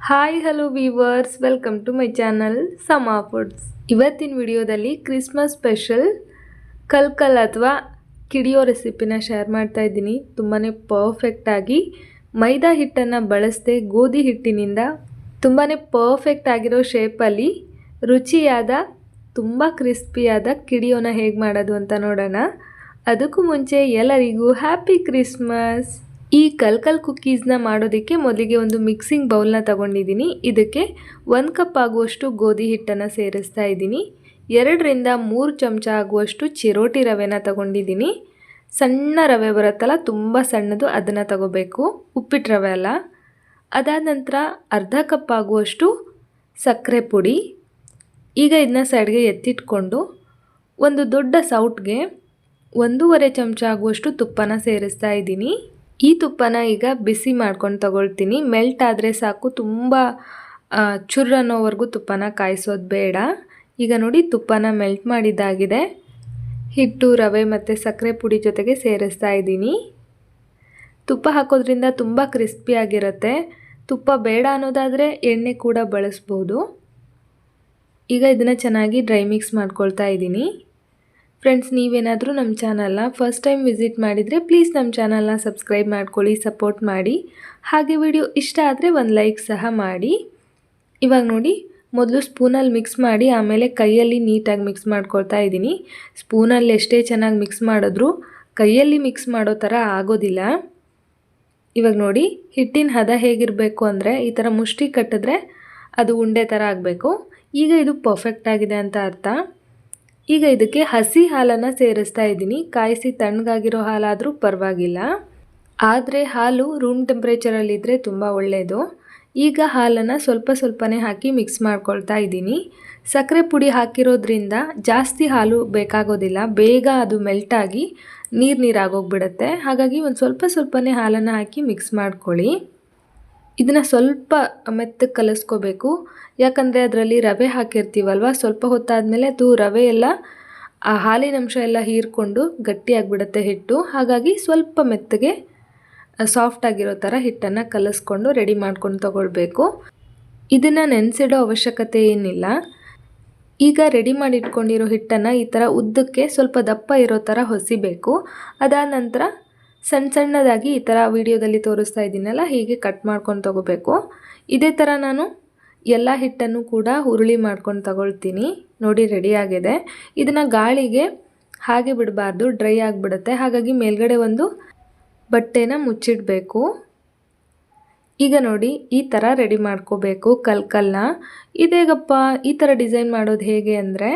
Hi hello viewers welcome to my channel Sama foods ಇವತ್ತಿನ ವಿಡಿಯೋದಲ್ಲಿ Christmas special kalkal ಅಥವಾ ಕಿಡಿಯೋ ರೆಸಿಪಿನ ಶೇರ್ ಮಾಡ್ತಾ ಇದ್ದೀನಿ. ತುಂಬಾ ಪರ್ಫೆಕ್ಟಾಗಿ ಮೈದಾ ಹಿಟ್ಟನ್ನು ಬಳಸದೆ ಗೋಧಿ ಹಿಟ್ಟಿನಿಂದ ತುಂಬಾ ಪರ್ಫೆಕ್ಟ್ ಆಗಿರೋ ಶೇಪಲ್ಲಿ ರುಚಿಯಾದ, ತುಂಬ ಕ್ರಿಸ್ಪಿಯಾದ ಕಿಡಿಯೋನ ಹೇಗೆ ಮಾಡೋದು ಅಂತ ನೋಡೋಣ. ಅದಕ್ಕೂ ಮುಂಚೆ ಎಲ್ಲರಿಗೂ ಹ್ಯಾಪಿ ಕ್ರಿಸ್ಮಸ್ ಈ ಕಲ್ಕಲ್ ಕುಕ್ಕೀಸ್ನ ಮಾಡೋದಕ್ಕೆ ಮೊದಲಿಗೆ ಒಂದು ಮಿಕ್ಸಿಂಗ್ ಬೌಲ್ನ ತಗೊಂಡಿದ್ದೀನಿ. ಇದಕ್ಕೆ ಒಂದು ಕಪ್ ಆಗುವಷ್ಟು ಗೋಧಿ ಹಿಟ್ಟನ್ನು ಸೇರಿಸ್ತಾ ಇದ್ದೀನಿ. ಎರಡರಿಂದ ಮೂರು ಚಮಚ ಆಗುವಷ್ಟು ಚಿರೋಟಿ ರವೆನ ತಗೊಂಡಿದ್ದೀನಿ. ಸಣ್ಣ ರವೆ ಬರುತ್ತಲ್ಲ, ತುಂಬ ಸಣ್ಣದು ಅದನ್ನು ತಗೋಬೇಕು. ಉಪ್ಪಿಟ್ಟು ರವೆ ಅಲ್ಲ. ಅದಾದ ನಂತರ ಅರ್ಧ ಕಪ್ ಆಗುವಷ್ಟು ಸಕ್ಕರೆ ಪುಡಿ. ಈಗ ಇದನ್ನ ಸೈಡ್ಗೆ ಎತ್ತಿಟ್ಕೊಂಡು ಒಂದು ದೊಡ್ಡ ಸೌಟ್ಗೆ ಒಂದೂವರೆ ಚಮಚ ಆಗುವಷ್ಟು ತುಪ್ಪನ ಸೇರಿಸ್ತಾ ಇದ್ದೀನಿ. ಈ ತುಪ್ಪನ ಈಗ ಬಿಸಿ ಮಾಡ್ಕೊಂಡು ತಗೊಳ್ತೀನಿ. ಮೆಲ್ಟ್ ಆದರೆ ಸಾಕು. ತುಂಬ ಚುರ್ ಅನ್ನೋವರೆಗೂ ತುಪ್ಪನ ಕಾಯಿಸೋದು ಬೇಡ. ಈಗ ನೋಡಿ ತುಪ್ಪನ ಮೆಲ್ಟ್ ಮಾಡಿದ್ದಾಗಿದೆ. ಹಿಟ್ಟು, ರವೆ ಮತ್ತು ಸಕ್ಕರೆ ಪುಡಿ ಜೊತೆಗೆ ಸೇರಿಸ್ತಾ ಇದ್ದೀನಿ. ತುಪ್ಪ ಹಾಕೋದ್ರಿಂದ ತುಂಬ ಕ್ರಿಸ್ಪಿಯಾಗಿರುತ್ತೆ ತುಪ್ಪ ಬೇಡ ಅನ್ನೋದಾದರೆ ಎಣ್ಣೆ ಕೂಡ ಬಳಸ್ಬೋದು. ಈಗ ಇದನ್ನು ಚೆನ್ನಾಗಿ ಡ್ರೈ ಮಿಕ್ಸ್ ಮಾಡ್ಕೊಳ್ತಾ ಇದ್ದೀನಿ. ಫ್ರೆಂಡ್ಸ್ ನೀವೇನಾದರೂ ನಮ್ಮ ಚಾನಲ್ನ ಫಸ್ಟ್ ಟೈಮ್ ವಿಸಿಟ್ ಮಾಡಿದರೆ ಪ್ಲೀಸ್ ನಮ್ಮ ಚಾನಲ್ನ ಸಬ್ಸ್ಕ್ರೈಬ್ ಮಾಡ್ಕೊಳ್ಳಿ ಸಪೋರ್ಟ್ ಮಾಡಿ. ಹಾಗೆ ವಿಡಿಯೋ ಇಷ್ಟ ಆದರೆ ಒಂದು ಲೈಕ್ ಸಹ ಮಾಡಿ. ಇವಾಗ ನೋಡಿ, ಮೊದಲು ಸ್ಪೂನಲ್ಲಿ ಮಿಕ್ಸ್ ಮಾಡಿ, ಆಮೇಲೆ ಕೈಯಲ್ಲಿ ನೀಟಾಗಿ ಮಿಕ್ಸ್ ಮಾಡ್ಕೊಳ್ತಾ ಇದ್ದೀನಿ. ಸ್ಪೂನಲ್ಲಿ ಎಷ್ಟೇ ಚೆನ್ನಾಗಿ ಮಿಕ್ಸ್ ಮಾಡಿದ್ರೂ ಕೈಯಲ್ಲಿ ಮಿಕ್ಸ್ ಮಾಡೋ ಥರ ಆಗೋದಿಲ್ಲ. ಇವಾಗ ನೋಡಿ, ಹಿಟ್ಟಿನ ಹದ ಹೇಗಿರಬೇಕು ಅಂದರೆ ಈ ಥರ ಮುಷ್ಟಿ ಕಟ್ಟಿದ್ರೆ ಅದು ಉಂಡೆ ಥರ ಆಗಬೇಕು. ಈಗ ಇದು ಪರ್ಫೆಕ್ಟ್ ಆಗಿದೆ ಅಂತ ಅರ್ಥ. ಈಗ ಇದಕ್ಕೆ ಹಸಿ ಹಾಲನ್ನು ಸೇರಿಸ್ತಾ ಇದ್ದೀನಿ. ಕಾಯಿಸಿ ತಣ್ಣಗಾಗಿರೋ ಹಾಲಾದರೂ ಪರವಾಗಿಲ್ಲ. ಆದರೆ ಹಾಲು ರೂಮ್ ಟೆಂಪ್ರೇಚರಲ್ಲಿದ್ದರೆ ತುಂಬ ಒಳ್ಳೆಯದು ಈಗ ಹಾಲನ್ನು ಸ್ವಲ್ಪ ಸ್ವಲ್ಪನೇ ಹಾಕಿ ಮಿಕ್ಸ್ ಮಾಡ್ಕೊಳ್ತಾ ಇದ್ದೀನಿ. ಸಕ್ಕರೆ ಪುಡಿ ಹಾಕಿರೋದ್ರಿಂದ ಜಾಸ್ತಿ ಹಾಲು ಬೇಕಾಗೋದಿಲ್ಲ. ಬೇಗ ಅದು ಮೆಲ್ಟಾಗಿ ನೀರು ನೀರಾಗೋಗ್ಬಿಡುತ್ತೆ ಹಾಗಾಗಿ ಒಂದು ಸ್ವಲ್ಪ ಸ್ವಲ್ಪನೇ ಹಾಲನ್ನು ಹಾಕಿ ಮಿಕ್ಸ್ ಮಾಡ್ಕೊಳ್ಳಿ. ಇದನ್ನು ಸ್ವಲ್ಪ ಮೆತ್ತಗೆ ಕಲಿಸ್ಕೋಬೇಕು. ಯಾಕಂದರೆ ಅದರಲ್ಲಿ ರವೆ ಹಾಕಿರ್ತೀವಲ್ವ, ಸ್ವಲ್ಪ ಹೊತ್ತಾದಮೇಲೆ ಅದು ರವೆ ಎಲ್ಲ, ಆ ಹಾಲಿನ ಅಂಶ ಎಲ್ಲ ಹೀರ್ಕೊಂಡು ಗಟ್ಟಿಯಾಗಿಬಿಡುತ್ತೆ ಹಿಟ್ಟು. ಹಾಗಾಗಿ ಸ್ವಲ್ಪ ಮೆತ್ತಗೆ ಸಾಫ್ಟ್ ಆಗಿರೋ ಥರ ಹಿಟ್ಟನ್ನು ಕಲಿಸ್ಕೊಂಡು ರೆಡಿ ಮಾಡ್ಕೊಂಡು ತಗೊಳ್ಬೇಕು. ಇದನ್ನು ನೆನೆಸಿಡೋ ಅವಶ್ಯಕತೆ ಏನಿಲ್ಲ. ಈಗ ರೆಡಿ ಮಾಡಿ ಇಟ್ಕೊಂಡಿರೋ ಹಿಟ್ಟನ್ನು ಈ ಥರ ಉದ್ದಕ್ಕೆ ಸ್ವಲ್ಪ ದಪ್ಪ ಇರೋ ಥರ ಹೊಸಿಬೇಕು. ಅದಾದ ನಂತರ ಸಣ್ಣ ಸಣ್ಣದಾಗಿ ಈ ಥರ ವಿಡಿಯೋದಲ್ಲಿ ತೋರಿಸ್ತಾ ಇದ್ದೀನಲ್ಲ, ಹೀಗೆ ಕಟ್ ಮಾಡ್ಕೊಂಡು ತಗೋಬೇಕು. ಇದೇ ಥರ ನಾನು ಎಲ್ಲ ಹಿಟ್ಟನ್ನು ಕೂಡ ಹುರುಳಿ ಮಾಡ್ಕೊಂಡು ತಗೊಳ್ತೀನಿ. ನೋಡಿ ರೆಡಿಯಾಗಿದೆ ಇದನ್ನು ಗಾಳಿಗೆ ಹಾಗೆ ಬಿಡಬಾರ್ದು ಡ್ರೈ ಆಗಿಬಿಡುತ್ತೆ. ಹಾಗಾಗಿ ಮೇಲ್ಗಡೆ ಒಂದು ಬಟ್ಟೆನ ಮುಚ್ಚಿಡಬೇಕು. ಈಗ ನೋಡಿ, ಈ ಥರ ರೆಡಿ ಮಾಡ್ಕೋಬೇಕು ಕಲ್ಕಲ್ನ. ಇದೇಗಪ್ಪ ಈ ಥರ ಡಿಸೈನ್ ಮಾಡೋದು ಹೇಗೆ ಅಂದರೆ,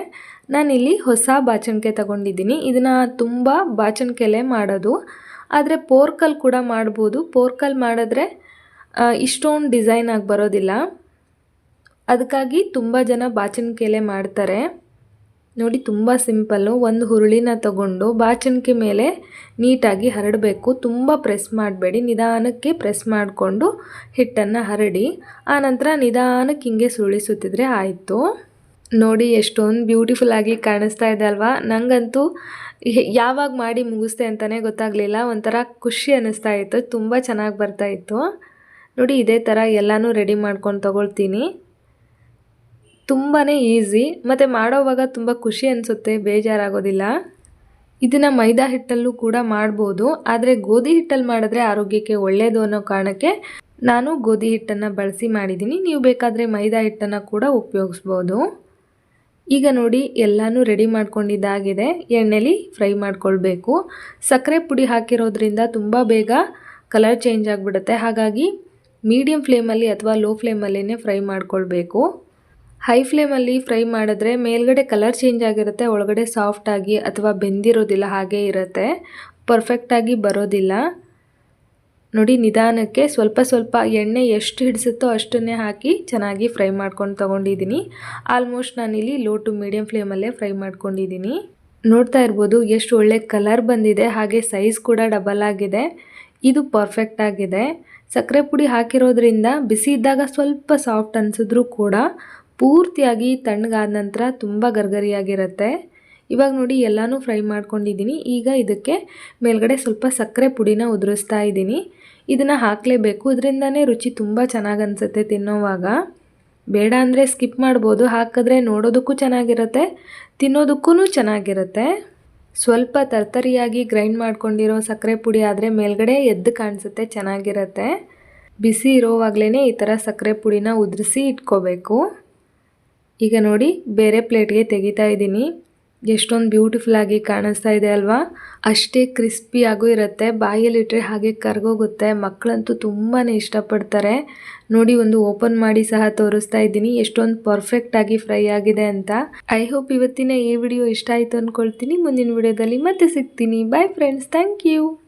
ನಾನಿಲ್ಲಿ ಹೊಸ ಬಾಚಣಿಕೆ ತಗೊಂಡಿದ್ದೀನಿ. ಇದನ್ನು ತುಂಬ ಬಾಚಣಿಕೆಲೆ ಮಾಡೋದು. ಆದರೆ ಪೋರ್ಕಲ್ ಕೂಡ ಮಾಡ್ಬೋದು. ಪೋರ್ಕಲ್ ಮಾಡಿದ್ರೆ ಇಷ್ಟೊಂದು ಡಿಸೈನ್ ಆಗಿ ಬರೋದಿಲ್ಲ. ಅದಕ್ಕಾಗಿ ತುಂಬ ಜನ ಬಾಚಣಿಕೆಲೆ ಮಾಡ್ತಾರೆ. ನೋಡಿ, ತುಂಬ ಸಿಂಪಲ್ಲು. ಒಂದು ಹುರುಳಿನ ತಗೊಂಡು ಬಾಚಣಿಕೆ ಮೇಲೆ ನೀಟಾಗಿ ಹರಡಬೇಕು. ತುಂಬ ಪ್ರೆಸ್ ಮಾಡಬೇಡಿ. ನಿಧಾನಕ್ಕೆ ಪ್ರೆಸ್ ಮಾಡಿಕೊಂಡು ಹಿಟ್ಟನ್ನು ಹರಡಿ, ಆನಂತರ ನಿಧಾನಕ್ಕೆ ಹಿಂಗೆ ಸುರುಳಿಸುತ್ತಿದ್ರೆ ಆಯಿತು. ನೋಡಿ, ಎಷ್ಟೊಂದು ಬ್ಯೂಟಿಫುಲ್ ಆಗಿ ಕಾಣಿಸ್ತಾ ಇದೆ ಅಲ್ವಾ? ನನಗಂತೂ ಯಾವಾಗ ಮಾಡಿ ಮುಗಿಸ್ತೆ ಅಂತಲೇ ಗೊತ್ತಾಗಲಿಲ್ಲ, ಒಂಥರ ಖುಷಿ ಅನ್ನಿಸ್ತಾ ಇತ್ತು, ತುಂಬ ಚೆನ್ನಾಗಿ ಬರ್ತಾ ಇತ್ತು. ನೋಡಿ, ಇದೇ ಥರ ಎಲ್ಲನೂ ರೆಡಿ ಮಾಡ್ಕೊಂಡು ತೊಗೊಳ್ತೀನಿ. ತುಂಬಾ ಈಸಿ ಮತ್ತು ಮಾಡೋವಾಗ ತುಂಬ ಖುಷಿ ಅನಿಸುತ್ತೆ, ಬೇಜಾರಾಗೋದಿಲ್ಲ. ಇದನ್ನು ಮೈದಾ ಹಿಟ್ಟಲ್ಲೂ ಕೂಡ ಮಾಡ್ಬೋದು, ಆದರೆ ಗೋಧಿ ಹಿಟ್ಟಲ್ಲಿ ಮಾಡಿದ್ರೆ ಆರೋಗ್ಯಕ್ಕೆ ಒಳ್ಳೆಯದು ಅನ್ನೋ ಕಾರಣಕ್ಕೆ ನಾನು ಗೋಧಿ ಹಿಟ್ಟನ್ನು ಬಳಸಿ ಮಾಡಿದ್ದೀನಿ. ನೀವು ಬೇಕಾದರೆ ಮೈದಾ ಹಿಟ್ಟನ್ನು ಕೂಡ ಉಪಯೋಗಿಸ್ಬೋದು. ಈಗ ನೋಡಿ ಎಲ್ಲನೂ ರೆಡಿ ಮಾಡ್ಕೊಂಡಿದ್ದಾಗಿದೆ. ಎಣ್ಣೆಲಿ ಫ್ರೈ ಮಾಡ್ಕೊಳ್ಬೇಕು. ಸಕ್ಕರೆ ಪುಡಿ ಹಾಕಿರೋದ್ರಿಂದ ತುಂಬ ಬೇಗ ಕಲರ್ ಚೇಂಜ್ ಆಗಿಬಿಡುತ್ತೆ. ಹಾಗಾಗಿ ಮೀಡಿಯಮ್ ಫ್ಲೇಮಲ್ಲಿ ಅಥವಾ ಲೋ ಫ್ಲೇಮಲ್ಲೇ ಫ್ರೈ ಮಾಡ್ಕೊಳ್ಬೇಕು. ಹೈ ಫ್ಲೇಮಲ್ಲಿ ಫ್ರೈ ಮಾಡಿದ್ರೆ ಮೇಲ್ಗಡೆ ಕಲರ್ ಚೇಂಜ್ ಆಗಿರುತ್ತೆ, ಒಳಗಡೆ ಸಾಫ್ಟಾಗಿ ಅಥವಾ ಬೆಂದಿರೋದಿಲ್ಲ ಹಾಗೇ ಇರುತ್ತೆ. ಪರ್ಫೆಕ್ಟಾಗಿ ಬರೋದಿಲ್ಲ. ನೋಡಿ, ನಿಧಾನಕ್ಕೆ ಸ್ವಲ್ಪ ಸ್ವಲ್ಪ ಎಣ್ಣೆ ಎಷ್ಟು ಹಿಡಿಸುತ್ತೋ ಅಷ್ಟನ್ನೇ ಹಾಕಿ ಚೆನ್ನಾಗಿ ಫ್ರೈ ಮಾಡ್ಕೊಂಡು ತೊಗೊಂಡಿದ್ದೀನಿ ಆಲ್ಮೋಸ್ಟ್ ನಾನಿಲ್ಲಿ ಲೋ ಟು ಮೀಡಿಯಮ್ ಫ್ಲೇಮಲ್ಲೇ ಫ್ರೈ ಮಾಡ್ಕೊಂಡಿದ್ದೀನಿ ನೋಡ್ತಾ ಇರ್ಬೋದು, ಎಷ್ಟು ಒಳ್ಳೆ ಕಲರ್ ಬಂದಿದೆ, ಹಾಗೆ ಸೈಜ್ ಕೂಡ ಡಬಲ್ ಆಗಿದೆ. ಇದು ಪರ್ಫೆಕ್ಟ್ ಆಗಿದೆ. ಸಕ್ಕರೆ ಪುಡಿ ಹಾಕಿರೋದ್ರಿಂದ ಬಿಸಿ ಇದ್ದಾಗ ಸ್ವಲ್ಪ ಸಾಫ್ಟ್ ಅನಿಸಿದ್ರೂ ಕೂಡ ಪೂರ್ತಿಯಾಗಿ ತಣ್ಣಗಾದ ನಂತರ ತುಂಬ ಗರ್ಗರಿಯಾಗಿರುತ್ತೆ. ಇವಾಗ ನೋಡಿ, ಎಲ್ಲನೂ ಫ್ರೈ ಮಾಡ್ಕೊಂಡಿದ್ದೀನಿ ಈಗ ಇದಕ್ಕೆ ಮೇಲ್ಗಡೆ ಸ್ವಲ್ಪ ಸಕ್ಕರೆ ಪುಡಿನ ಉದುರಿಸ್ತಾ ಇದ್ದೀನಿ ಇದನ್ನು ಹಾಕಲೇಬೇಕು. ಇದರಿಂದನೇ ರುಚಿ ತುಂಬ ಚೆನ್ನಾಗಿ ಅನಿಸುತ್ತೆ ತಿನ್ನೋವಾಗ. ಬೇಡ ಅಂದರೆ ಸ್ಕಿಪ್ ಮಾಡ್ಬೋದು. ಹಾಕಿದ್ರೆ ನೋಡೋದಕ್ಕೂ ಚೆನ್ನಾಗಿರುತ್ತೆ ತಿನ್ನೋದಕ್ಕೂ ಚೆನ್ನಾಗಿರುತ್ತೆ. ಸ್ವಲ್ಪ ತರ್ತರಿಯಾಗಿ ಗ್ರೈಂಡ್ ಮಾಡ್ಕೊಂಡಿರೋ ಸಕ್ಕರೆ ಪುಡಿ ಆದರೆ ಮೇಲ್ಗಡೆ ಎದ್ದು ಕಾಣಿಸುತ್ತೆ, ಚೆನ್ನಾಗಿರುತ್ತೆ. ಬಿಸಿ ಇರೋವಾಗಲೇ ಈ ಥರ ಸಕ್ಕರೆ ಪುಡಿನ ಉದುರಿಸಿ ಇಟ್ಕೋಬೇಕು. ಈಗ ನೋಡಿ, ಬೇರೆ ಪ್ಲೇಟ್ಗೆ ತೆಗಿತಾ ಇದ್ದೀನಿ. ಎಷ್ಟೊಂದು ಬ್ಯೂಟಿಫುಲ್ ಆಗಿ ಕಾಣಿಸ್ತಾ ಇದೆ ಅಲ್ವಾ? ಅಷ್ಟೇ ಕ್ರಿಸ್ಪಿಯಾಗೂ ಇರುತ್ತೆ. ಬಾಯಲ್ಲಿಟ್ಟರೆ ಹಾಗೆ ಕರ್ಗೋಗುತ್ತೆ. ಮಕ್ಕಳಂತೂ ತುಂಬಾ ಇಷ್ಟಪಡ್ತಾರೆ. ನೋಡಿ, ಒಂದು ಓಪನ್ ಮಾಡಿ ಸಹ ತೋರಿಸ್ತಾ ಇದ್ದೀನಿ. ಎಷ್ಟೊಂದು ಪರ್ಫೆಕ್ಟ್ ಆಗಿ ಫ್ರೈ ಆಗಿದೆ ಅಂತ. ಐ ಹೋಪ್ ಇವತ್ತಿನ ಈ ವಿಡಿಯೋ ಇಷ್ಟ ಆಯಿತು ಅಂದ್ಕೊಳ್ತೀನಿ ಮುಂದಿನ ವಿಡಿಯೋದಲ್ಲಿ ಮತ್ತೆ ಸಿಗ್ತೀನಿ. Bye friends thank you